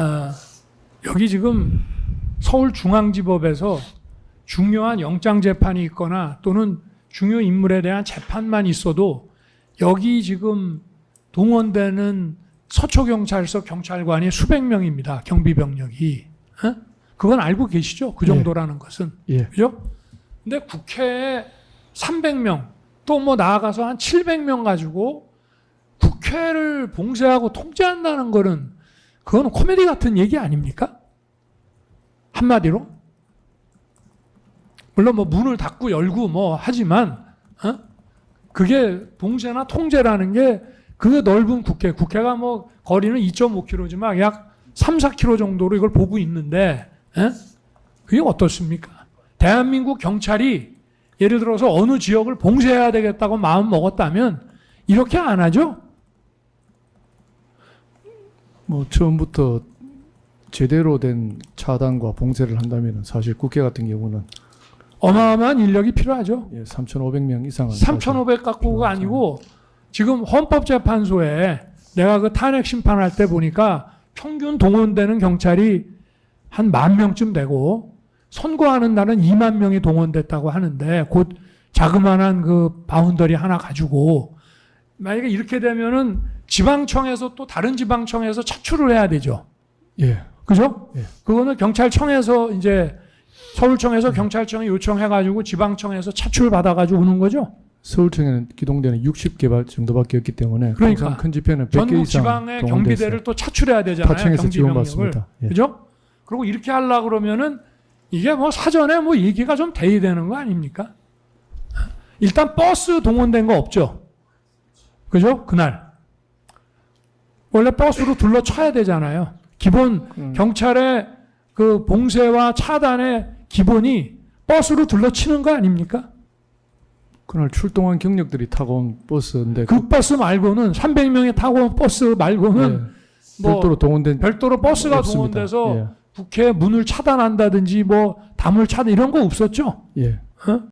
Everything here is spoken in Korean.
아, 여기 지금 서울중앙지법에서 중요한 영장 재판이 있거나 또는 중요 인물에 대한 재판만 있어도 여기 지금 동원되는 서초경찰서 경찰관이 수백 명입니다. 경비병력이. 어? 그건 알고 계시죠? 그 예. 정도라는 것은. 예. 그죠? 근데 국회에 300명 또 뭐 나아가서 한 700명 가지고 국회를 봉쇄하고 통제한다는 거는 그거는 코미디 같은 얘기 아닙니까? 한마디로? 물론 뭐 문을 닫고 열고 뭐 하지만 어? 그게 봉쇄나 통제라는 게 그 넓은 국회 국회가 뭐 거리는 2.5km지만 약 3, 4km 정도로 이걸 보고 있는데 에? 그게 어떻습니까? 대한민국 경찰이 예를 들어서 어느 지역을 봉쇄해야 되겠다고 마음 먹었다면 이렇게 안 하죠? 뭐 처음부터 제대로 된 차단과 봉쇄를 한다면 사실 국회 같은 경우는 어마어마한 인력이 필요하죠. 예, 3,500명 이상은 3,500 갖고가 아니고 지금 헌법재판소에 내가 그 탄핵 심판할 때 보니까 평균 동원되는 경찰이 한 만 명쯤 되고 선고하는 날은 2만 명이 동원됐다고 하는데 곧 자그마한 그 바운더리 하나 가지고 만약에 이렇게 되면은 지방청에서 또 다른 지방청에서 차출을 해야 되죠. 예. 그죠? 예. 그거는 경찰청에서 이제 서울청에서 경찰청에 요청해가지고 지방청에서 차출 받아가지고 오는 거죠. 서울청에는 기동대는 60개 정도밖에 없기 때문에 그러니까. 큰 집회는 100개 전국 지방의. 경비대를 또 차출해야 되잖아요. 타청에서. 지원받습니다. 예. 그죠? 그리고 이렇게 하려 그러면은 이게 뭐 사전에 뭐 얘기가 좀 돼야 되는 거 아닙니까? 일단 버스 동원된 거 없죠. 그죠? 그날. 원래 버스로 둘러쳐야 되잖아요. 기본 음. 경찰의 그 봉쇄와 차단의 기본이 버스로 둘러치는 거 아닙니까? 그날 출동한 경력들이 타고 온 버스인데 그 버스 말고는 300명이 타고 온 버스 말고는 예, 뭐 별도로 동원된 별도로 버스가 없습니다. 동원돼서 국회 문을 차단한다든지 뭐 담을 차단 이런 거 없었죠. 예. 예. 어?